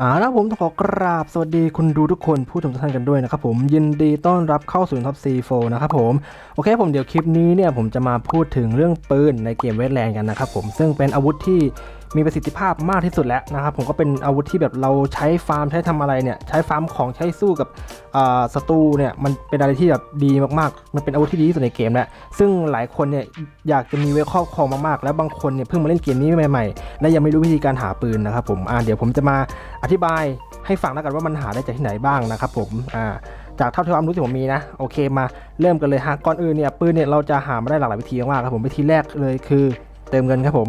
อ่าแล้วผมต้องขอกราบสวัสดีคุณดูทุกคนผู้ชมทุกท่านกันด้วยนะครับผมยินดีต้อนรับเข้าสู่ท็อปซีโฟนะครับผมโอเคผมเดี๋ยวคลิปนี้เนี่ยผมจะมาพูดถึงเรื่องปืนในเกมเวทแลนด์กันนะครับผมซึ่งเป็นอาวุธที่ มีประสิทธิภาพมากที่สุดแล้วนะครับผมก็เป็นอาวุธที่แบบเราใช้ฟาร์มใช้ทำอะไรเนี่ยใช้ฟาร์มของใช้สู้กับอ่าศัตรูเนี่ยมันเป็นอะไรที่แบบดีมากๆ มันเป็นอาวุธที่ดีที่สุดในเกมแหละซึ่งหลายคนเนี่ยอยากจะมีไว้ครอบครองมากๆ แล้วบางคนเนี่ยเพิ่งมาเล่นเกมนี้ใหม่ๆ และยังไม่รู้วิธีการหาปืนนะครับผมอ่าเดี๋ยวผมจะมาอธิบายให้ฟังแล้วกันว่ามันหาได้จากที่ไหนบ้างนะครับผมอ่าจากเท่าที่ความรู้ที่ผมมีนะโอเคมาเริ่มกันเลยฮะก่อนอื่นเนี่ยปืนเนี่ยเราจะหามาได้หลากหลายวิธีมากครับผมวิธีแรกเลยคือ เติมเงินครับผม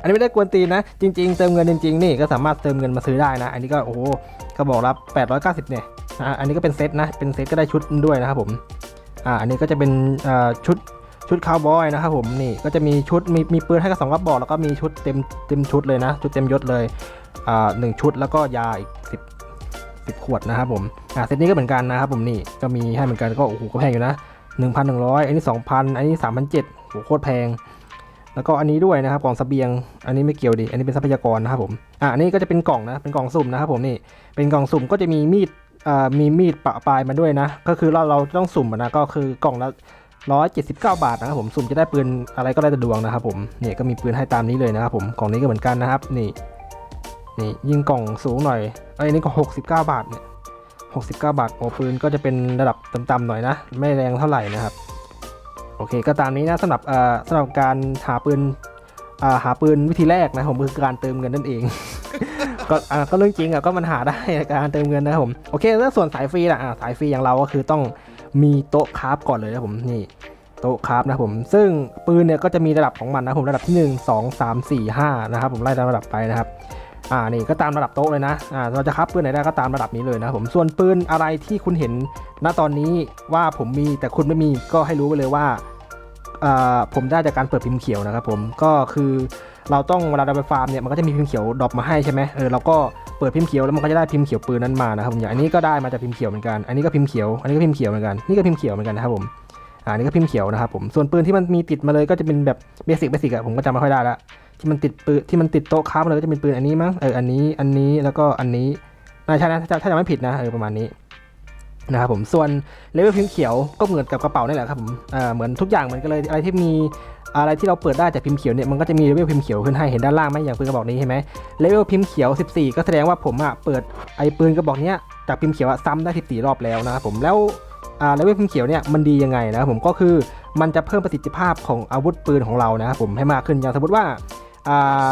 อันนี้ไม่ได้กวนตีนนะ จริง ๆ เติมเงินจริง ๆ นี่ก็สามารถเติมเงินมาซื้อได้นะ อันนี้ก็โอ้โหก็บอกรับ890 เนี่ยอันนี้ก็เป็นเซตนะ เป็นเซตก็ได้ชุดด้วยนะครับผม อ่า อันนี้ก็จะเป็นอ่าชุดชุดคาวบอยนะครับผมนี่ก็จะมีชุดมีมีปืนให้กับสองกระบอกแล้วก็มีชุดเต็มเต็มชุดเลยนะ ชุดเต็มยศเลยอ่าหนึ่งชุดแล้วก็ยาอีก10 10ขวดนะครับผมอ่าเซตนี้ก็เหมือนกันนะครับผมนี่ก็มีให้เหมือนกันก็โอ้โหก็แพงอยู่นะ1,100อันนี้2,000อันนี้3,700โหโคตรแพง แล้วก็อันนี้ด้วยนะครับกล่องสเสบียง อันนี้ไม่เกี่ยวดิ อันนี้เป็นทรัพยากรนะครับผมอะอันนี้ก็จะเป็นกล่องนะ เป็นกล่องสุ่มนะครับผมนี่ เป็นกล่องสุ่มก็จะมีมีดอ่ามีมีดปะปลายมาด้วยนะ ก็คือเราเราต้องสุ่มนะ ก็คือกล่องละ179บาทนะครับผม สุ่มจะได้ปืนอะไรก็ได้แต่ดวงนะครับผมนี่ก็มีปืนให้ตามนี้เลยนะครับผมกล่องนี้ก็เหมือนกันนะครับ นี่ นี่ยิงกล่องสูงหน่อยเอ้นนี้ก็69บาทเนี่ย69บาทโอ้ปืนก็จะเป็นระดับต่ำๆหน่อยนะ ไม่แรงเท่าไหร่นะครับ โอเคก็ตามนี้นะสำหรับเอ่อสำหรับการหาปืนอ่าหาปืนวิธีแรกนะผมคือการเติมเงินนั่นเองก็อ่าก็เรื่องจริงอะก็มันหาได้การเติมเงินนะผมโอเคแล้วส่วนสายฟรีล่ะสายฟรีอย่างเราก็คือต้องมีโต๊ะคราฟก่อนเลยนะผมนี่โต๊ะคราฟนะผมซึ่งปืนเนี่ยก็จะมีระดับของมันนะผมระดับที่ 1 2 3 4 5นะครับผมไล่ตามระดับไปนะครับ อ่านี่ก็ตามระดับโต๊ะเลยนะอ่าเราจะคราฟปืนไหนได้ก็ตามระดับนี้เลยนะผมส่วนปืนอะไรที่คุณเห็นณตอนนี้ว่าผมมีแต่คุณไม่มีก็ให้รู้ไปเลยว่าอ่าผมได้จากการเปิดพิมพ์เขียวนะครับผมก็คือเราต้องเวลาเราไปฟาร์มเนี่ยมันก็จะมีพิมพ์เขียวดรอปมาให้ใช่ไหมเออเราก็เปิดพิมพ์เขียวแล้วมันก็จะได้พิมพ์เขียวปืนนั้นมานะครับผมอย่างอันนี้ก็ได้มาจากพิมพ์เขียวเหมือนกันอันนี้ก็พิมพ์เขียวอันนี้ก็พิมพ์เขียวเหมือนกันนี่ก็พิมพ์เขียวเหมือนกันนะครับผมอ่านี่ก็พิมพ์เขียวนะครับผมส่วนปืนที่มันมีติดมาเลยก็จะเป็นแบบเบสิกเบสิกอะผมก็จำไม่ค่อยได้ละ ที่มันติดปืนที่มันติดโต๊ะค้ามาเลยก็จะเป็นปืนอันนี้มั้งเอออันนี้อันนี้แล้วก็อันนี้น่าใช่นะถ้าถ้าจำไม่ผิดนะเออประมาณนี้นะครับผมส่วนเลเวลพิมพ์เขียวก็เหมือนกับกระเป๋านี่แหละครับผมอ่าเหมือนทุกอย่างเหมือนกันเลยอะไรที่มีอะไรที่เราเปิดได้จากพิมพ์เขียวเนี่ยมันก็จะมีเลเวลพิมพ์เขียวขึ้นให้เห็นด้านล่างไหมอย่างปืนกระบอกนี้ใช่ไหมเลเวลพิมพ์เขียว 14 ก็แสดงว่าผมอะเปิดไอ้ปืนกระบอกเนี้ยจากพิมพ์เขียวอะซ้ำได้ 14 รอบแล้วนะครับผมแล้ว เลเวลพิมพ์เขียวเนี่ยมันดียังไงนะครับผมก็คือมันจะเพิ่มประสิทธิภาพของอาวุธปืนของเรานะครับผมให้มากขึ้นอย่างสมมติว่าอ่า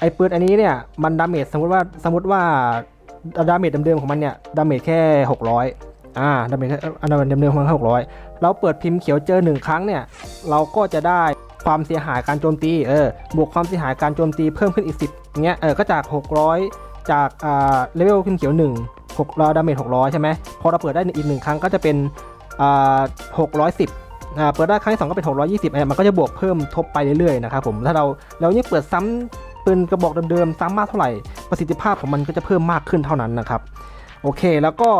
ไอ้ปืนอันนี้เนี่ยมันดาเมจสมมติว่าสมมติว่าดาเมจเดิมๆของมันเนี่ยดาเมจแค่ 600อ่าดาเมจอันดับเดิมๆของมันหกร้อยเราเปิดพิมพ์เขียวเจอหนึ่งครั้งเนี่ยเราก็จะได้ความเสียหายการโจมตีเออบวกความเสียหายการโจมตีเพิ่มขึ้นอีกสิบเงี้ยเออก็จาก 600 จากอ่าเลเวลพิมพ์เขียว1 6เราดาเมจ600 ใช่ไหมพอเราเปิดได้อีกหนึ่งครั้งก็จะเป็นอ่า610อ่าเปิดได้ครั้งที่สองก็เป็น 620อะมันก็จะบวกเพิ่มทบไปเรื่อยๆนะครับผมถ้าเราเรายิ่งเปิดซ้ำปืนกระบอกเดิมๆซ้ำมากเท่าไหร่ประสิทธิภาพของมันก็จะเพิ่มมากขึ้นเท่านั้นนะครับโอเค แล้วก็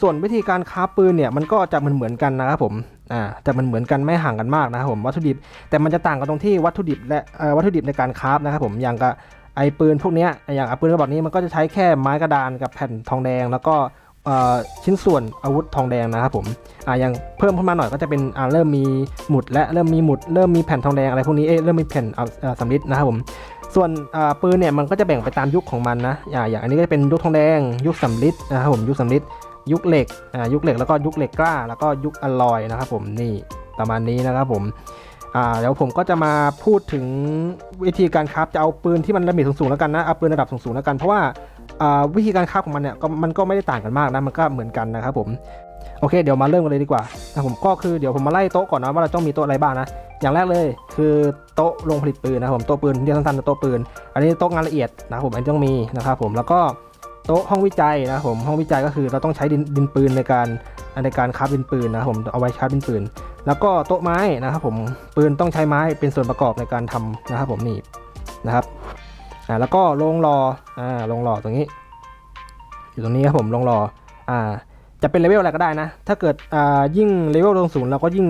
ส่วนวิธีการค้าปืนเนี่ยมันก็จะเหมือนเหมือนกันนะครับผมอ่าแต่มันเหมือนกันไม่ห่างกันมากนะครับผมวัตถุดิบแต่มันจะต่างกันตรงที่วัตถุดิบและวัตถุดิบในการครานะครับผมอย่างกับ ไอปืนพวกนี้อย่างปืนกระบอกนี้มันก็จะใช้แค่ไม้กระดานกับแผ่นทองแดง แล้วก็ชิ้นส่วนอาวุธทองแดงนะครับผมออย่างเพิ่มขึ้นมาหน่อยก็จะเป็นเริ่มมีหมุดและเริ่มมีหมุดเริ่มมีแผ่นทองแดงอะไรพวกนี้เอเริ่มมีแผ่นสำริดนะครับผมส่วนอาปืนเนี่ยมันก็จะแบ่งไปตามยุคของมันนะอ่าอย่างอันนี้ก็จะเป็นยุคทองแดง ยุคสำริดนะครับผมยุคสำริดยุคเหล็กยุคเหล็กแล้วก็ยุคเหล็กกล้า แล้วก็ยุคอลลอยนะครับผมนี่ประมาณนี้นะครับผม อ่าเดี๋ยวผมก็จะมาพูดถึงวิธีการคราฟจะเอาปืนที่มันระเบิดสูงๆแล้วกันนะเอาปืนระดับสูงๆแล้วกันเพราะว่าอ่าวิธีการคราฟของมันเนี่ยมันก็ไม่ได้ต่างกันมากนะมันก็เหมือนกันนะครับผมโอเคเดี๋ยวมาเริ่มกันเลยดีกว่านะผมก็คือเดี๋ยวผมมาไล่โต๊ะก่อนนะว่าเราต้องมีโต๊ะอะไรบ้างนะอย่างแรกเลยคือโต๊ะลงผลิตปืนนะผมโต๊ะปืนเรียกสั้นๆโต๊ะปืน อันนี้โต๊ะงานละเอียดนะผมอันนี้ต้องมีนะครับผมแล้วก็โต๊ะห้องวิจัยนะผมห้องวิจัยก็คือเราต้องใช้ดินดินปืนในการ ในการคราฟดินปืนนะครับผมเอาไว้คราฟดินปืน แล้วก็โต๊ะไม้นะครับผมปืนต้องใช้ไม้เป็นส่วนประกอบในการทำนะครับผมนี่นะครับอ่าแล้วก็โรงรออ่าโรงรอตรงนี้ อยู่ตรงนี้ครับผมโรงรออ่าจะเป็นเลเวลอะไรก็ได้นะ ถ้าเกิดอ่ายิ่งเลเวลลงสูงเราก็ยิ่ง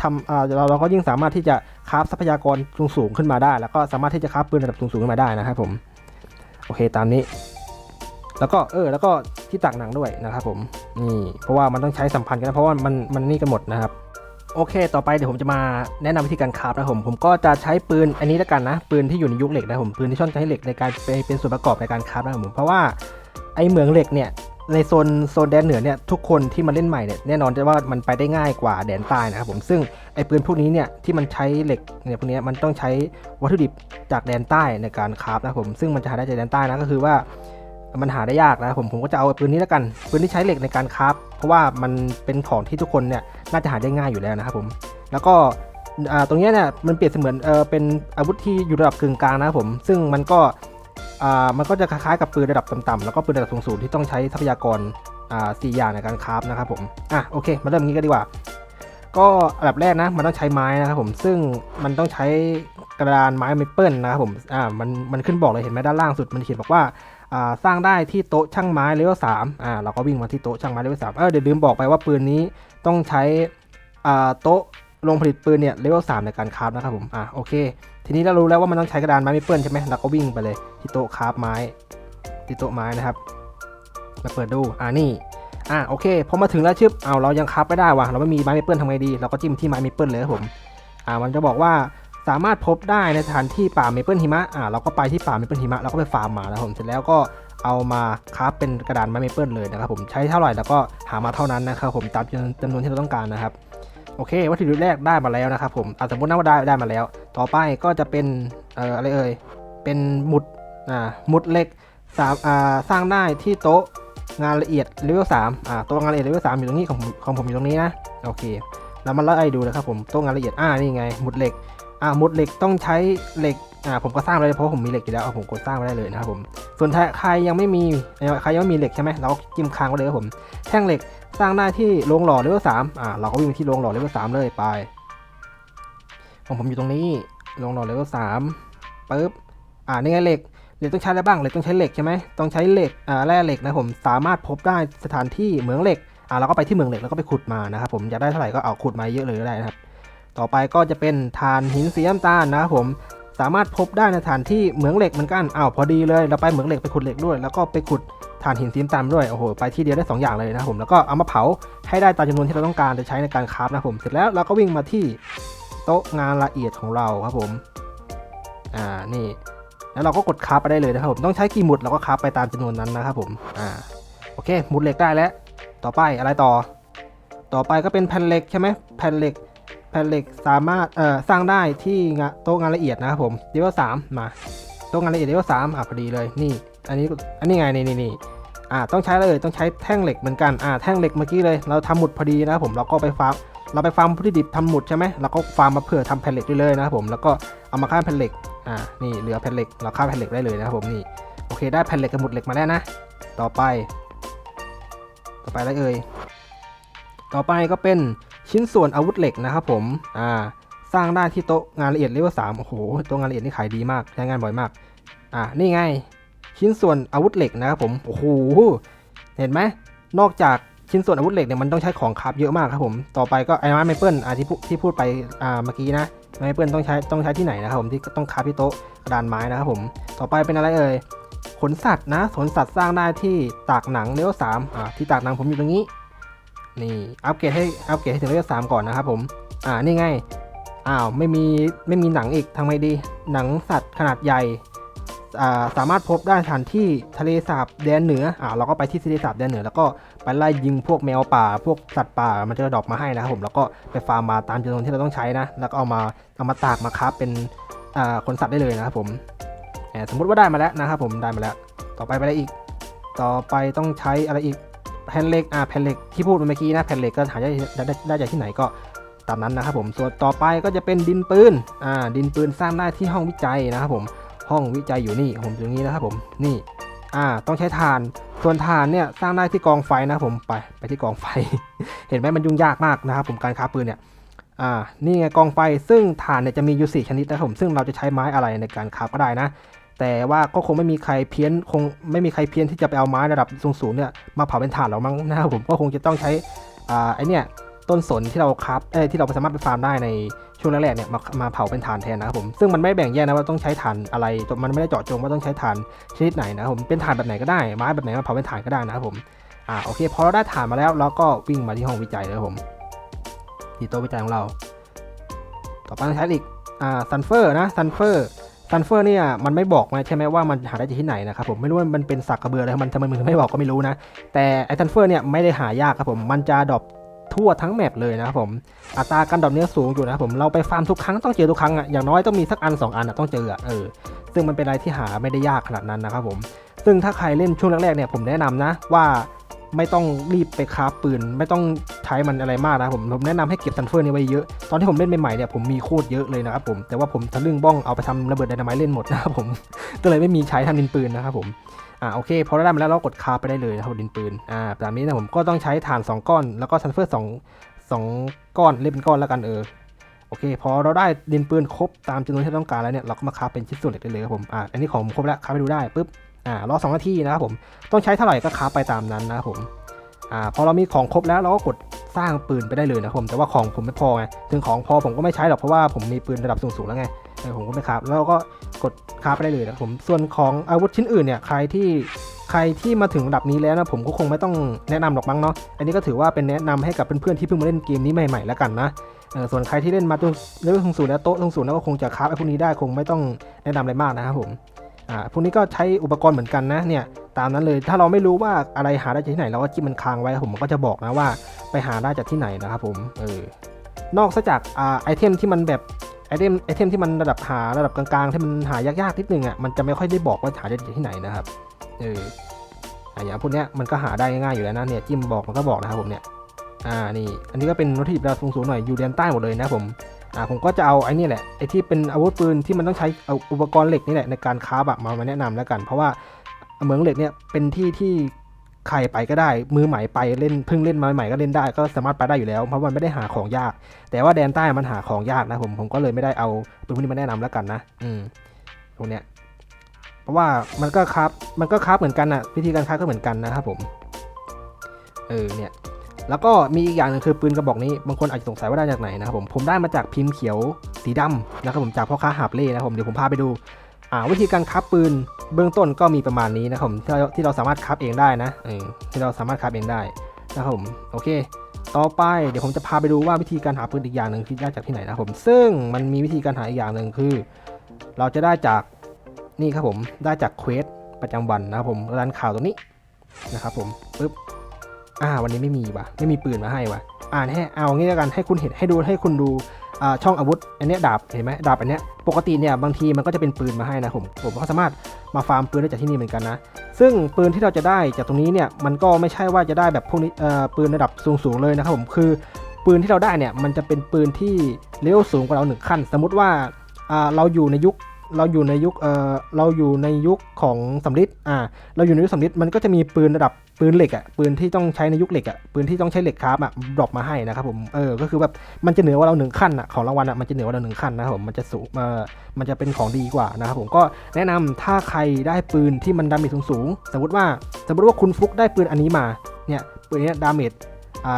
ทำเราเราก็ยิ่งสามารถที่จะคราฟทรัพยากรสูงสูงขึ้นมาได้ แล้วก็สามารถที่จะคราฟปืนระดับสูงสูงขึ้นมาได้นะครับผม โอเคตามนี้ แล้วก็เออแล้วก็ที่ตักหนังด้วยนะครับผมนี่เพราะว่ามันต้องใช้สัมพันธ์กันนะเพราะว่ามันมันนี่กันหมดนะครับโอเค ต่อไปเดี๋ยวผมจะมาแนะนำวิธีการคราฟนะผมผมก็จะใช้ปืนอันนี้แล้วกันนะ ปืนที่อยู่ในยุคเหล็กนะผมปืนที่ช่อนใช้เหล็กในการเป็นเป็นส่วนประกอบในการคราฟนะผมเพราะว่าไอเหมืองเหล็กเนี่ยในโซนโซนแดนเหนือเนี่ยทุกคนที่มาเล่นใหม่เนี่ยแน่นอนจะว่ามันไปได้ง่ายกว่าแดนใต้นะครับผมซึ่งไอปืนพวกนี้เนี่ยที่มันใช้เหล็กเนี่ยพวกนี้มันต้องใช้วัตถุดิบจากแดนใต้ในการคราฟนะครับผมซึ่งมันจะหาได้จากแดนใต้นะก็คือว่า มันหาได้ยากนะผมผมก็จะเอาปืนนี้แล้วกันปืนที่ใช้เหล็กในการคราฟเพราะว่ามันเป็นของที่ทุกคนเนี่ยน่าจะหาได้ง่ายอยู่แล้วนะครับผมแล้วก็ตรงนี้เนี่ยมันเปรียบเสมือนเออเป็นอาวุธที่อยู่ระดับกึ่งกลางนะครับผมซึ่งมันก็มันก็จะคล้ายๆกับปืนระดับต่ำๆแล้วก็ปืนระดับสูงๆที่ต้องใช้ทรัพยากรสี่อย่างในการคราฟนะครับผมอะโอเค มาเริ่มงี้กันดีกว่า ก็อันดับแรกนะมันต้องใช้ไม้นะครับผมซึ่งมันต้องใช้กระดานไม้เมเปิลนะครับผมอ่ามันมันขึ้นบอกเลยเห็นไหมด้านล่างสุดมันเขียนบอกว่า สร้างได้ที่โต๊ะช่างไม้เลเวลสามอ่าเราก็วิ่งมาที่โต๊ะช่างไม้เลเวลสามเออเดี๋ยวลืมบอกไปว่าปืนนี้ต้องใช้โต๊ะโรงผลิตปืนเนี่ยเลเวลสามในการคราฟนะครับผมอ่าโอเค ทีนี้เรารู้แล้วว่ามันต้องใช้กระดานไม้ไม่เปื้อนใช่ไหมเราก็วิ่งไปเลยที่โต๊ะคราฟไม้ที่โต๊ะไม้นะครับมาเปิดดูอ่านี่อ่าโอเคพอมาถึงแล้วชึบเอาเรายังคราฟไม่ได้ว่ะเราไม่มีไม้ไม่เปื้อนทำไงดี เราก็จิ้มที่ไม้ไม่เปื้อนเลยครับผมอ่ามันจะบอกว่า สามารถพบได้ในสถานที่ป่าเมเปิลหิมะอ่าเราก็ไปที่ป่าเมเปิลหิมะเราก็ไปฟาร์มมานะครับผมเสร็จแล้วก็เอามาคราฟเป็นกระดานไม้เมเปิลเลยนะครับผมใช้เท่าไหร่แล้วก็หามาเท่านั้นนะครับผมตามจำนวนที่เราต้องการนะครับโอเควัตถุดิบแรกได้มาแล้วนะครับผมอะสมมตินะว่าได้ได้มาแล้ว ต่อไปก็จะเป็นเอ่ออะไรเอ่ยเป็นหมุดอ่าหมุดเหล็กสามอ่าสร้างได้ที่โต๊ะงานละเอียดเลเวลสามอ่าโต๊ะงานละเอียดเลเวลสามอยู่ตรงนี้ของของผมอยู่ตรงนี้นะโอเคเรามาไล่ดูนะครับผมโต๊ะงานละเอียดอ่านี่ไงหมุดเหล็ก อ่าหมุดเหล็กต้องใช้เหล็กอ่าผมก็สร้างเลยเพราะผมมีเหล็กอยู่แล้วผมกดสร้างไว้ได้เลยนะครับผมส่วนใครยังไม่มีใครยังไม่มีเหล็กใช่ไหมเราก็จิ้มค้างไว้เลยครับผมแท่งเหล็กสร้างได้ที่โรงหล่อเลเวลสามอ่าเราก็วิ่งไปที่โรงหล่อเลเวลสามเลยไปของผมอยู่ตรงนี้โรงหล่อเลเวลสามปึ๊บอ่านี่ไงเหล็กเหล็กต้องใช้อะไรบ้างเหล็กต้องใช้เหล็กใช่ไหมต้องใช้เหล็กอ่าแร่เหล็กนะผมสามารถพบได้สถานที่เหมืองเหล็กอ่าเราก็ไปที่เหมืองเหล็กแล้วก็ไปขุดมานะครับผมอยากได้เท่าไหร่ก็เอาขุดมาเยอะเลยก็ได้นะครับ ต่อไปก็จะเป็นฐานหินสีน้ำตาลนะครับผมสามารถพบได้ในสถานที่เหมืองเหล็กเหมือนกันอ้าวพอดีเลยเราไปเหมืองเหล็กไปขุดเหล็กด้วย แล้วก็ไปขุดถ่านหินซีมตามด้วยโอ้โหไปที่เดียวได้ 2 อย่างเลยนะครับผมแล้วก็เอามาเผาให้ได้ตามจำนวนที่เราต้องการจะใช้ในการคราฟนะครับผมเสร็จแล้วเราก็วิ่งมาที่โต๊ะงานละเอียดของเราครับผมอ่านี่แล้วเราก็กดคราฟไปได้เลยนะครับผมต้องใช้กี่หมุดเราก็คราฟไปตามจำนวนนั้นนะครับผมอ่าโอเคหมุดเหล็กได้แล้ว ต่อไปอะไรต่อ ต่อไปก็เป็นแผ่นเหล็กใช่ไหมแผ่นเหล็ก เหล็กสามารถเอ่อสร้างได้ที่โต๊ะงานละเอียดนะครับผมเลเวลสามมาโต๊ะงานละเอียดเลเวลสามอะพอดีเลยนี่ อันนี้อันนี้ไงนี่นี่นี่อ่าต้องใช้เลยต้องใช้แท่งเหล็กเหมือนกันอ่าแท่งเหล็กเมื่อกี้เลยเราทำหมุดพอดีนะครับผมเราก็ไปฟาร์มเราไปฟาร์มวัตถุดิบทำหมุดใช่ไหมเราก็ฟาร์มมาเผื่อทำแผ่นเหล็กได้เลยนะครับผมแล้วก็เอามาฆ่าแผ่นเหล็กอ่านี่เหลือแผ่นเหล็กเราฆ่าแผ่นเหล็กได้เลยนะครับผมนี่โอเคได้แผ่นเหล็กกับหมุดเหล็กมาแล้วนะ ต่อไป ต่อไปอะไรเอ่ยต่อไปก็เป็น ชิ้นส่วนอาวุธเหล็กนะครับผม อ่า สร้างได้ที่โต๊ะงานละเอียดเลเวลสามโอ้โห โต๊ะงานละเอียดนี่ขายดีมาก ใช้งานบ่อยมาก อ่า นี่ไง ชิ้นส่วนอาวุธเหล็กนะครับผม โอ้โห เห็นไหม นอกจากชิ้นส่วนอาวุธเหล็กเนี่ยมันต้องใช้ของคราฟเยอะมากครับผม ต่อไปก็ไอ้ไม้เมเปิลอ่าที่พูที่พูดไป อ่า เมื่อกี้นะ ไม้เมเปิลต้องใช้ต้องใช้ที่ไหนนะครับผมที่ต้องคราฟที่โต๊ะกระดานไม้นะครับผม ต่อไปเป็นอะไรเอ่ย ขนสัตว์นะ ขนสัตว์สร้างได้ที่ตากหนังเลเวลสามอ่า ที่ตากหนังผมอยู่ตรงนี้ นี่อัปเกรดให้อัปเกรดให้ถึงเลเวลสามก่อนนะครับผมอ่านี่ไงอ้าวไม่มีไม่มีหนังอีกทำไงดีหนังสัตว์ขนาดใหญ่อ่าสามารถพบได้สถานที่ทะเลสาบแดนเหนืออ่าเราก็ไปที่ทะเลสาบแดนเหนือ แล้วก็ไปไล่ยิงพวกแมวป่า พวกสัตว์ป่ามันจะดรอปมาให้นะครับผมแล้วก็ไปฟาร์มมาตามจำนวนที่เราต้องใช้นะ แล้วก็เอามาเอามาตากมาครับเป็นอ่าขนสัตว์ได้เลยนะครับผมแหมสมมุติว่าได้มาแล้วนะครับผมได้มาแล้ว ต่อไปไปอะไรอีก ต่อไปต้องใช้อะไรอีก แผ่นเหล็กอ่าแผ่นเหล็กที่พูดเมื่อกี้นะแผ่นเหล็กก็หาได้ได้ได้ได้จากที่ไหนก็ตามนั้นนะครับผมส่วนต่อไปก็จะเป็นดินปืนอ่าดินปืนสร้างได้ที่ห้องวิจัยนะครับผมห้องวิจัยอยู่นี่ผมอยู่ตรงนี้นะครับผมนี่อ่าต้องใช้ถ่านส่วนถ่านเนี่ยสร้างได้ที่กองไฟนะครับผมไปไปที่กองไฟ เห็นไหมมันยุ่งยากมากนะครับผมการค้าปืนเนี่ยอ่านี่ไงกองไฟซึ่งถ่านเนี่ยจะมีอยู่สี่ชนิดนะครับผมซึ่งเราจะใช้ไม้อะไรในการค้าก็ได้นะ แต่ว่าก็คงไม่มีใครเพี้ยนคงไม่มีใครเพี้ยนที่จะไปเอาไม้ระดับสูงๆเนี่ยมาเผาเป็นถ่านหรอกมั้งนะครับผมก็คงจะต้องใช้อ่าไอเนี่ยต้นสนที่เราครับเอ้ที่เราสามารถไปฟาร์มได้ในช่วงแรกๆเนี่ยมามาเผาเป็นถ่านแทนนะครับผมซึ่งมันไม่แบ่งแยกนะว่าต้องใช้ถ่านอะไรมันไม่ได้เจาะจงว่าต้องใช้ถ่านชนิดไหนนะครับผมเป็นถ่านแบบไหนก็ได้ไม้แบบไหนมาเผาเป็นถ่านก็ได้นะครับผมอ่าโอเคพอเราได้ถ่านมาแล้วเราก็วิ่งมาที่ห้องวิจัยเลยครับผมที่โต๊ะวิจัยของเรา ต่อไปต้องใช้อีกอ่าซันเฟอร์นะซันเฟอร์ ซันเฟอร์เนี่ยมันไม่บอกมาใช่ไหมว่ามันหาได้จากที่ไหนนะครับผมไม่รู้ว่ามันเป็นสักกระเบืออะไรมันทำไมมันถึงไม่บอกก็ไม่รู้นะ แต่ไอซันเฟอร์เนี่ยไม่ได้หายากครับผมมันจะดรอปทั่วทั้งแมปเลยนะครับผมอัตราการดรอปเนี่ยสูงอยู่นะครับผมเราไปฟาร์มทุกครั้งต้องเจอทุกครั้งอะอย่างน้อยต้องมีสักอันสองอันอะต้องเจอเออซึ่งมันเป็นอะไรที่หาไม่ได้ยากขนาดนั้นนะครับผมซึ่งถ้าใครเล่นช่วงแรกๆเนี่ยผมแนะนำนะว่า ไม่ต้องรีบไปคาฟปืน ไม่ต้องใช้มันอะไรมากนะผมผมแนะนำให้เก็บซันเฟอร์นี่ไว้เยอะ ตอนที่ผมเล่นใหม่ๆเนี่ยผมมีโคตรเยอะเลยนะครับผมแต่ว่าผมทะลึ่งบ้องเอาไปทำระเบิดไดนาไมต์เล่นหมดนะครับผมก็เลยไม่มีใช้ทำดินปืนนะครับผมอ่าโอเคพอเราได้มาแล้วเรากดคาร์ไปได้เลยนะครับดินปืนอ่าแบบนี้นะผมก็ต้องใช้ถ่าน 2 ก้อน แล้วก็ซันเฟอร์2 2ก้อนเล่นเป็นก้อนแล้วกันเออโอเคพอเราได้ดินปืนครบตามจำนวนที่ต้องการแล้วเนี่ยเราก็มาคาเป็นชิ้นส่วนเหล็กได้เลยครับผมอ่าอันนี้ของผมครบแล้วคาไปดูได้ปุ๊บ อ่ารอ2นาทีนะครับผมต้องใช้เท่าไหร่ก็ค้าไปตามนั้นนะครับผมอ่าพอเรามีของครบแล้วเราก็กดสร้างปืนไปได้เลยนะครับผมแต่ว่าของผมไม่พอไงถึงของพอผมก็ไม่ใช้หรอกเพราะว่าผมมีปืนระดับสูงๆแล้วไงผมก็ไม่คราบแล้วก็กดคราบไปได้เลยนะครับผมส่วนของอาวุธชิ้นอื่นเนี่ยใครที่ใครที่มาถึงระดับนี้แล้วนะผมก็คงไม่ต้องแนะนำหรอกมั้งเนาะอันนี้ก็ถือว่าเป็นแนะนำให้กับเพื่อนๆที่เพิ่งมาเล่นเกมนี้ใหม่ๆแล้วกันนะส่วนใครที่เล่นมาจนเลเวลสูงๆแล้วโต๊ะสูงๆแล้วก็คงจะคราบไอ้พวกนี้ได้คงไม่ต้องแนะนำอะไรมากนะครับผม อ่าพวกนี้ก็ใช้อุปกรณ์เหมือนกันนะเนี่ยตามนั้นเลยถ้าเราไม่รู้ว่าอะไรหาได้จากที่ไหนเราก็จิ้มมันค้างไว้ผมมันก็จะบอกนะว่าไปหาได้จากที่ไหนนะครับผมเออนอกจากอ่าไอเทมที่มันแบบไอเทมไอเทมที่มันระดับหาระดับกลางๆ ที่มันหายากๆนิดนึงอะมันจะไม่ค่อยได้บอกว่าหาได้จากที่ไหนนะครับเอออะอย่างพวกเนี้ยมันก็หาได้ง่ายอยู่แล้วนะเนี่ยจิ้มบอกมันก็บอกนะครับผมเนี่ยอ่านี่อันนี้ก็เป็นวัตถุดิบระดับสูงๆหน่อยอยู่แดนใต้หมดเลยนะผม อ่าผมก็จะเอาไอ้นี่แหละไอ้ที่เป็นอาวุธปืนที่มันต้องใช้เอาอุปกรณ์เหล็กนี่แหละในการค้าบะมามาแนะนำแล้วกัน เพราะว่าเหมืองเหล็กเนี่ยเป็นที่ที่ใครไปก็ได้ มือใหม่ไปเล่นเพิ่งเล่นมาใหม่ก็เล่นได้ ก็สามารถไปได้อยู่แล้ว เพราะมันไม่ได้หาของยาก แต่ว่าแดนใต้มันหาของยากนะผมผมก็เลยไม่ได้เอาปืนพวกนี้มาแนะนำแล้วกันนะอืมตรงเนี้ยเพราะว่ามันก็ครับมันก็ครับเหมือนกันนะวิธีการครับก็เหมือนกันนะครับผมเออเนี่ย แล้วก็มีอีกอย่างหนึงคือปืนกระบอกนี้บางคนอาจจะสงสัยว่าได้จากไหนนะครับผมผมได้มาจากพิมพ์เขียวสีดำนะครับผมจากพ่อค้าหาบเล่นะครับผมเดี๋ยวผมพาไปดูวิธีการคับปืนเบื้องต้นก็มีประมาณนี้นะครับผมที่เราที่เราสามารถคับเองได้นะที่เราสามารถคับเองได้นะครับผมโอเค ต่อไปเดี๋ยวผมจะพาไปดูว่าวิธีการหาปืนอีกอย่างหนึ่งที่ได้จากที่ไหนนะครับผมซึ่งมันมีวิธีการหาอีกอย่างหนึ่งคือ เราจะได้จากนี่ครับผมได้จากเควสประจำวันนะครับผมร้านข่าวตรงนี้นะครับผมปึ๊บ อ่าวันนี้ไม่มีว่ะไม่มีปืนมาให้ว่ะอ่านให้เอางี้แล้วกันให้คุณเห็นให้ดูให้คุณดูช่องอาวุธอันนี้ดาบเห็นไหมดาบอันนี้ปกติเนี่ยบางทีมันก็จะเป็นปืนมาให้นะผมผมก็สามารถมาฟาร์มปืนได้จากที่นี่เหมือนกันนะ ซึ่งปืนที่เราจะได้จากตรงนี้เนี่ยมันก็ไม่ใช่ว่าจะได้แบบพวกนี้ปืนระดับสูงๆเลยนะครับผมคือปืนที่เราได้เนี่ยมันจะเป็นปืนที่เลเวลสูงกว่าเราหนึ่งขั้น สมมติว่าเราอยู่ในยุค เราอยู่ในยุคเออเราอยู่ในยุคของสำริดอ่า เราอยู่ในยุคสำริดมันก็จะมีปืนระดับปืนเหล็กอะปืนที่ต้องใช้ในยุคเหล็กอะปืนที่ต้องใช้เหล็กคราฟอะดรอปมาให้นะครับผมเออก็คือแบบมันจะเหนือกว่าเราหนึ่งขั้นอะของรางวัลอะมันจะเหนือกว่าเราหนึ่งขั้นนะครับผมมันจะสูงมามันจะเป็นของดีกว่านะครับผมก็แนะนำถ้าใครได้ปืนที่มันดาเมจสูงๆสมมติว่าสมมติว่าคุณฟุกได้ปืนอันนี้มาเนี่ยปืนนี้ดาเมจ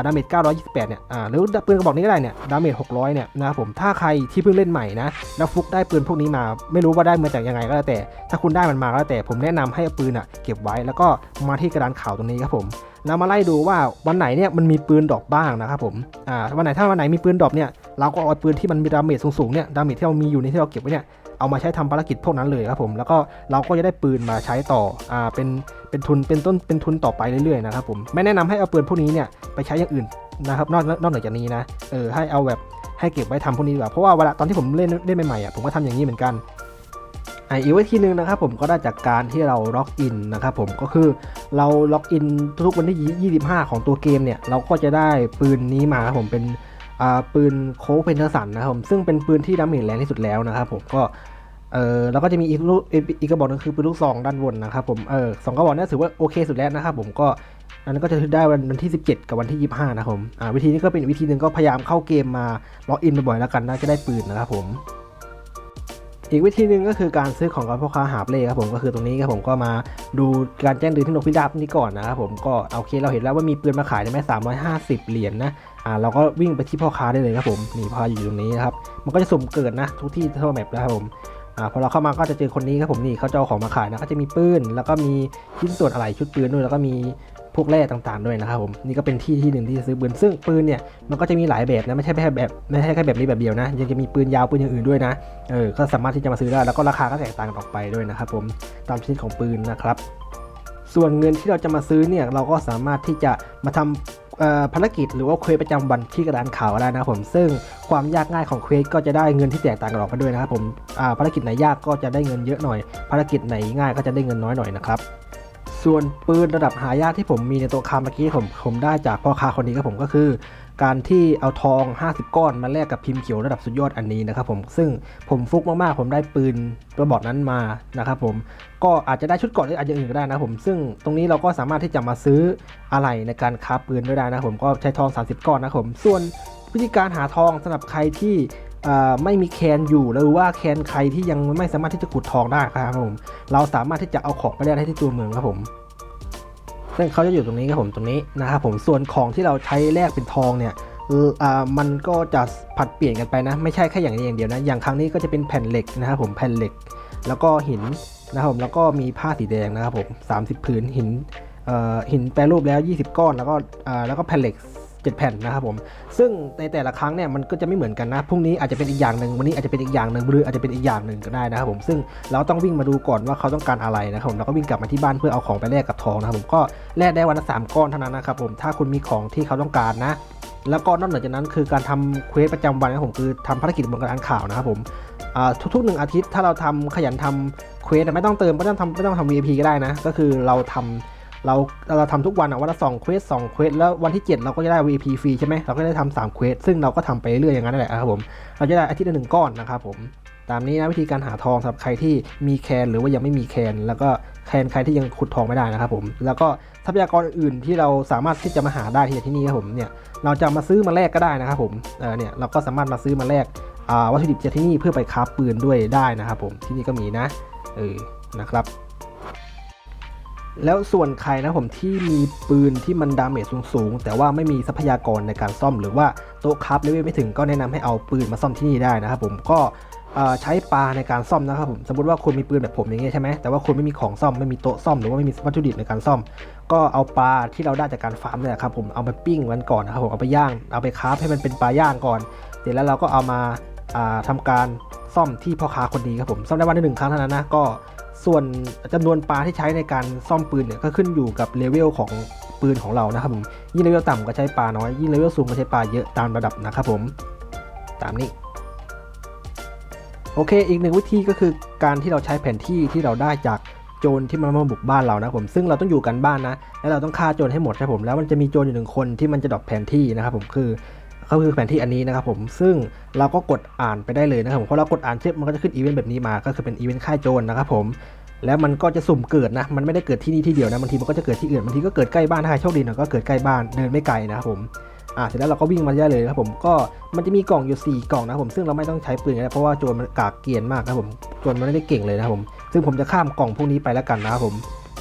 ดาเมจ928 เนี่ยอ่าหรือปืนกระบอกนี้ก็ได้เนี่ยดาเมจ600 เนี่ยนะครับผมถ้าใครที่เพิ่งเล่นใหม่นะแล้วฟุกได้ปืนพวกนี้มาไม่รู้ว่าได้มาจากยังไงก็แล้วแต่ ถ้าคุณได้มันมาก็แล้วแต่ผมแนะนำให้อาปืนอะเก็บไว้แล้วก็มาที่กระดานข่าวตรงนี้ครับผมแล้วมาไล่ดูว่าวันไหนเนี่ยมันมีปืนดอปบ้างนะครับผมอ่าวันไหนถ้าวันไหนมีปืนดอปเนี่ยเราก็เอาปืนที่มันมีดาเมจสูงๆเนี่ยดาเมจที่เรามีอยู่ในที่เราเก็บไว้เนี่ย เอามาใช้ทำภารกิจพวกนั้นเลยครับผมแล้วก็เราก็จะได้ปืนมาใช้ต่ออ่าเป็นเป็นทุนเป็นต้นเป็นทุนต่อไปเรื่อยๆนะครับผมไม่แนะนำให้เอาปืนพวกนี้เนี่ยไปใช้อย่างอื่นนะครับนอกนอกเหนือจากนี้นะเออให้เอาแบบให้เก็บไว้ทำพวกนี้ดีกว่าเพราะว่าเวลาตอนที่ผมเล่นเล่นใหม่ๆอะผมก็ทำอย่างนี้เหมือนกันอ่าอีกวิธีหนึ่งนะครับผมก็ได้จากการที่เราล็อกอินนะครับผมก็คือเราล็อกอินทุกวันที่ 25 ของตัวเกมเนี่ยเราก็จะได้ปืนนี้มาครับผมเป็น ปืนโคกเพนเทอร์สันนะครับผมซึ่งเป็นปืนที่ดาเมจแรงที่สุดแล้วนะครับผมก็เออแล้วก็จะมีอีกลูกอีกอีกกระบอกหนึงคือปืนลูกซองด้านบนนะครับผมเออสองกระบอกนี้ถือว่าโอเคสุดแล้วนะครับผมก็อันนั้นก็จะได้วันวันที่ 17 กับวันที่ 25 นะครับผมอ่าวิธีนี้ก็เป็นวิธีหนึ่งก็พยายามเข้าเกมมาล็อกอินบ่อยๆแล้วกันน่าจะได้ปืนนะครับผมอีกวิธีหนึ่งก็คือการซื้อของกับพ่อค้าหาบเล่ครับผมก็คือตรงนี้ครับผมก็มาดูการแจ้งเตือนที่นกพิราบนี้ก่อนนะครับผมก็โอเคเราเห็นแล้วว่ามีปืนมาขายในแม่สามร้อยห้าสิบเหรียญนะ อ่าเราก็วิ่งไปที่พ่อค้าได้เลยครับผมนี่พ่อค้าอยู่ตรงนี้นะครับมันก็จะสุ่มเกิดนะทุกที่ทั่วแมปนะครับผมอ่าพอเราเข้ามาก็จะเจอคนนี้ครับผมนี่เขาจะเอาของมาขายนะก็จะมีปืนแล้วก็มีชิ้นส่วนอะไหล่ชุดปืนด้วยแล้วก็มีพวกแร่ต่างๆด้วยนะครับผมนี่ก็เป็นที่ที่หนึ่งที่จะซื้อปืนซึ่งปืนเนี่ยมันก็จะมีหลายแบบนะไม่ใช่แค่แบบไม่ใช่แค่แบบนี้แบบเดียวนะ ยังจะมีปืนยาวปืนอย่างอื่นด้วยนะเออก็สามารถที่จะมาซื้อได้แล้วก็ราคาก็แตกต่างกันออกไปด้วยนะครับผมตามชนิดของปืนนะครับส่วนเงินที่เราจะมาซื้อเนี่ยเราก็สามารถที่จะมาทำเอ่อ ภารกิจหรือว่าเควสประจำวันที่กระดานข่าวได้นะครับผมซึ่งความยากง่ายของเควสก็จะได้เงินที่แตกต่างกันออกไปด้วยนะครับผมภารกิจไหนยากก็จะได้เงินเยอะหน่อย ภารกิจไหนง่ายก็จะได้เงินน้อยหน่อยนะครับส่วนปืนระดับหายากที่ผมมีในตัวคาเมื่อกี้ผมผมได้จากพ่อค้าคนนี้ครับผมก็คือ การที่เอาทอง 50 ก้อนมาแลกกับพิมพ์เขียวระดับสุดยอดอันนี้นะครับผมซึ่งผมฟุกมากๆ ผมได้ปืนตัวบอดนั้นมานะครับผมก็อาจจะได้ชุดเกราะหรืออาจจะอื่นก็ได้นะครับผมซึ่งตรงนี้เราก็สามารถที่จะมาซื้ออะไรในการคราปืนด้วยได้นะครับผมก็ใช้ทอง 30 ก้อนนะครับผมส่วนวิธีการหาทองสำหรับใครที่ไม่มีแคนอยู่หรือว่าแคนใครที่ยังไม่สามารถที่จะขุดทองได้ครับผม เราสามารถที่จะเอาของไปแลกได้ที่ตัวเมืองครับผม ซึ่งเขาจะอยู่ตรงนี้ครับผมตรงนี้นะครับผมส่วนของที่เราใช้แลกเป็นทองเนี่ยเอออ่ามันก็จะผัดเปลี่ยนกันไปนะ ไม่ใช่แค่อย่างนี้อย่างเดียวนะ อย่างครั้งนี้ก็จะเป็นแผ่นเหล็กนะครับผมแผ่นเหล็ก แล้วก็หินนะครับผมแล้วก็มีผ้าสีแดงนะครับผม30ผืนหินเอ่อหินแปรรูปแล้ว 20 ก้อนแล้วก็อ่าแล้วก็แผ่นเหล็ก 7 แผ่นนะครับผม ซึ่งในแต่ละครั้งเนี่ยมันก็จะไม่เหมือนกันนะ พรุ่งนี้อาจจะเป็นอีกอย่างหนึ่งวันนี้อาจจะเป็นอีกอย่างหนึ่งหรืออาจจะเป็นอีกอย่างหนึ่งก็ได้นะครับผม ซึ่งเราต้องวิ่งมาดูก่อนว่าเขาต้องการอะไรนะครับผม แล้วก็วิ่งกลับมาที่บ้านเพื่อเอาของไปแลกกับทองนะครับผม ก็แลกได้วันละสามก้อนเท่านั้นนะครับผม ถ้าคุณมีของที่เขาต้องการนะ แล้วก็นอกเหนือจากนั้นคือการทำเควสประจำวันนะครับผมคือทำภารกิจบนกระดานข่าวนะครับผมอ่าทุกๆหนึ่งอาทิตย์ถ้าเราทำขยันทำเควสไม่ต้องเติมไม่ต้องทำไม่ต้องทำ VIP ก็ได้นะ ก็คือเราทำ เราเราทำทุกวันอะวันละสองเควสสองเควสแล้ววันที่ 7 เราก็จะได้ VIP ฟรีใช่ไหมเราก็ได้ทำสามเควสซึ่งเราก็ทำไปเรื่อยอย่างนั้นแหละครับผมเราจะได้อาทิตย์ละหนึ่งก้อนนะครับผมตามนี้นะวิธีการหาทองสำหรับใครที่มีแคนหรือว่ายังไม่มีแคน แล้วก็แคนใครที่ยังขุดทองไม่ได้นะครับผมแล้วก็ทรัพยากรอื่นที่เราสามารถที่จะมาหาได้ที่ที่นี่ครับผมเนี่ยเราจะมาซื้อมาแลกก็ได้นะครับผมเออเนี่ยเราก็สามารถมาซื้อมาแลกวัตถุดิบจากที่นี่เพื่อไปคราปืนด้วยได้นะครับผมที่นี่ก็มีนะเออนะครับ แล้วส่วนใครนะผมที่มีปืนที่มันดาเมจสูงๆ แต่ว่าไม่มีทรัพยากรในการซ่อมหรือว่าโต๊ะคราฟเลเวลไม่ถึงก็แนะนำให้เอาปืนมาซ่อมที่นี่ได้นะครับผมก็ใช้ปลาในการซ่อมนะครับผมสมมติว่าคุณมีปืนแบบผมอย่างเงี้ยใช่ไหมแต่ว่าคุณไม่มีของซ่อมไม่มีโต๊ะซ่อมหรือว่าไม่มีวัตถุดิบในการซ่อม ก็เอาปลาที่เราได้จากการฟาร์มเนี่ยครับผมเอาไปปิ้งมันก่อนนะครับผมเอาไปย่างเอาไปคราฟให้มันเป็นปลาย่างก่อน เสร็จแล้วเราก็เอามาอ่าทำการซ่อมที่พ่อค้าคนนี้ครับผมซ่อมได้วันละหนึ่งครั้งเท่านั้นนะก็ ส่วนจำนวนปลาที่ใช้ในการซ่อมปืนเนี่ยก็ขึ้นอยู่กับเลเวลของปืนของเรานะครับผมยิ่งเลเวลต่ำก็ใช้ปลาน้อยยิ่งเลเวลสูงก็ใช้ปลาเยอะตามระดับนะครับผมตามนี้โอเค อีกหนึ่งวิธีก็คือการที่เราใช้แผนที่ที่เราได้จากโจรที่มันมาบุกบ้านเรานะผมซึ่งเราต้องอยู่กันบ้านนะ แล้วเราต้องฆ่าโจรให้หมดครับผมแล้วมันจะมีโจรอยู่หนึ่งคนที่มันจะดรอปแผนที่นะครับผมคือ เขาคือแผนที่อันนี้นะครับผมซึ่งเราก็กดอ่านไปได้เลยนะครับผมเพราะเรากดอ่านเช็มันก็จะขึ้นอีเวนต์แบบนี้มาก็คือเป็นอีเวนต์ฆ่ายโจรนะครับผมแล้วมันก็จะสุ่มเกิดนะ มันไม่ได้เกิดที่นี่ที่เดียวนะ บางทีมันก็จะเกิดที่อื่น บางทีก็เกิดใกล้บ้านถ้าใครโชคดีหน่อยก็เกิดใกล้บ้าน เดินไม่ไกลนะครับผม อ่า เสร็จแล้วเราก็วิ่งมาได้เลยครับผม ก็มันจะมีกล่องอยู่ 4 กล่องนะครับผม ซึ่งเราไม่ต้องใช้ปืนก็ได้เพราะว่าโจรมันกากเกียนมากนะครับผม โจรมันไม่ได้เก่งเลยนะครับผม ซึ่งผมจะข้ามกล่องพวกนี้ไปแล้วกันนะครับผม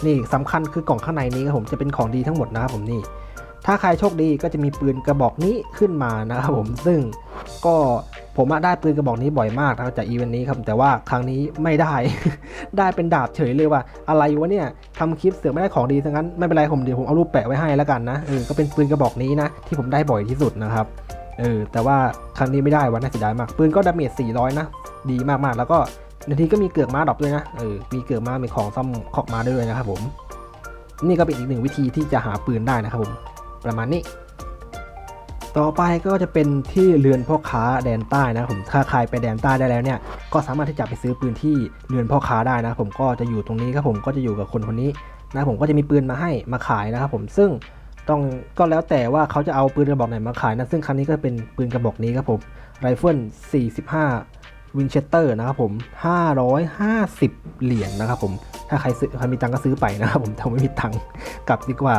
นี่สำคัญคือกล่องข้างในนี้ครับผม จะเป็นของดีทั้งหมดนะครับผมนี่ ถ้าใครโชคดีก็จะมีปืนกระบอกนี้ขึ้นมานะครับผมซึ่งก็ผมได้ปืนกระบอกนี้บ่อยมากนะครับจากอีเวนต์นี้ครับแต่ว่าครั้งนี้ไม่ได้ ได้เป็นดาบเฉยเลยว่า อะไรวะเนี่ยทำคลิปเสือไม่ได้ของดีทั้งนั้นไม่เป็นไรผมเดี๋ยวผมเอารูปแปะไว้ให้แล้วกันนะเออก็เป็นปืนกระบอกนี้นะที่ผมได้บ่อยที่สุดนะครับเออแต่ว่าครั้งนี้ไม่ได้วะน่าเสียดายมากปืนก็ดาเมจ400 นะ ดีมากๆ แล้วก็นาทีก็มีเกือกม้าดรอปด้วยนะเออมีเกือกม้ามีของซ่อมขอกม้าด้วยนะครับผม นี่ก็เป็นอีกหนึ่งวิธีที่จะหาปืนได้นะครับผม ประมาณนี้ ต่อไปก็จะเป็นที่เรือนพ่อค้าแดนใต้นะครับผมถ้าใครไปแดนใต้ได้แล้วเนี่ยก็สามารถที่จะไปซื้อปืนที่เรือนพ่อค้าได้นะครับผมก็จะอยู่ตรงนี้ครับผมก็จะอยู่กับคนคนนี้นะผมก็จะมีปืนมาให้มาขายนะครับผมซึ่งต้องก็แล้วแต่ว่าเขาจะเอาปืนกระบอกไหนมาขายนะซึ่งครั้งนี้ก็เป็นปืนกระบอกนี้ครับผมไรเฟิล45วินเชสเตอร์นะครับผม550 เหรียญนะครับผมถ้าใครซื้อใครมีตังค์ก็ซื้อไปนะครับผมแต่ผมไม่มีตังค์กลับดีกว่า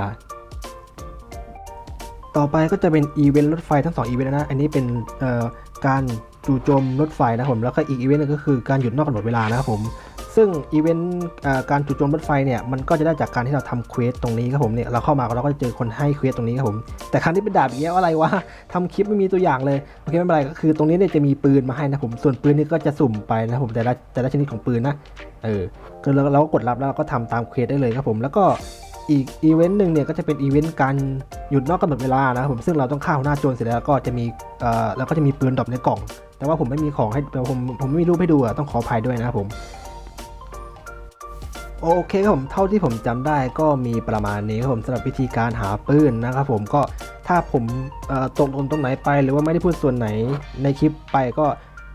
ต่อไปก็จะเป็นอีเวนต์รถไฟทั้ง2อีเวนต์นะ อันนี้เป็นการจู่โจมรถไฟนะผม แล้วก็อีกอีเวนต์นึงก็คือการหยุดนอกกำหนดเวลานะครับผม ซึ่งอีเวนต์การจู่โจมรถไฟเนี่ย มันก็จะได้จากการที่เราทำเควสตรงนี้ครับผมเนี่ย เราเข้ามาเราก็จะเจอคนให้เควสตรงนี้ครับผม แต่ครั้งนี้เป็นดาบอีกแล้วอะไรวะทำคลิปไม่มีตัวอย่างเลย โอเคไม่เป็นไรก็คือตรงนี้เนี่ยจะมีปืนมาให้นะผม ส่วนปืนนี่ก็จะสุ่มไปนะครับผมแต่ละแต่ละชนิดของปืนนะ เออ ก็เราเราก็กดรับแล้วเราก็ทำตามเควสได้เลยครับผม แล้วก็ อีกอีเวนต์หนึ่งเนี่ยก็จะเป็นอีเวนต์การหยุดนอกกำหนดเวลานะครับผมซึ่งเราต้องฆ่าหัวหน้าโจรเสร็จแล้วก็จะมีเอ่อแล้วก็จะมีปืนดรอปในกล่อง แต่ว่าผมไม่มีของให้ผมผมไม่มีรูปให้ดูอะต้องขออภัยด้วยนะครับผมโอเคครับผมเท่าที่ผมจำได้ก็มีประมาณนี้ครับผมสำหรับวิธีการหาปืนนะครับผมก็ถ้าผมตกหล่นตรงไหนไปหรือว่าไม่ได้พูดส่วนไหนในคลิปไปก็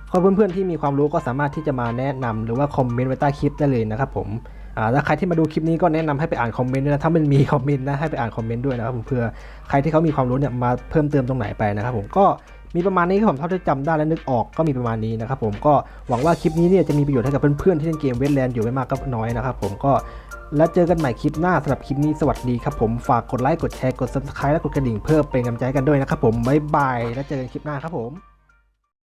ขอเพื่อนๆที่มีความรู้ก็สามารถที่จะมาแนะนำหรือว่าคอมเมนต์ไว้ใต้คลิปได้เลยนะครับผม ถ้าใครที่มาดูคลิปนี้ก็แนะนำให้ไปอ่านคอมเมนต์ด้วยนะถ้ามันมีคอมเมนต์นะให้ไปอ่านคอมเมนต์ด้วยนะครับผมเพื่อใครที่เขามีความรู้เนี่ยมาเพิ่มเติมตรงไหนไปนะครับผมก็มีประมาณนี้ครับผมเท่าที่จำได้และนึกออกก็มีประมาณนี้นะครับผมก็หวังว่าคลิปนี้เนี่ยจะมีประโยชน์ให้กับเพื่อนๆที่เล่นเกมเวทแลนด์อยู่ไม่มากก็น้อยนะครับผมก็แล้วเจอกันใหม่คลิปหน้าสำหรับคลิปนี้สวัสดีครับผมฝากกดไลค์กดแชร์กด subscribe และกดกระดิ่งเพื่อเป็นกำลังใจกันด้วยนะครับผมบ๊ายบายแล้วเจอกันคลิปหน้าครับผม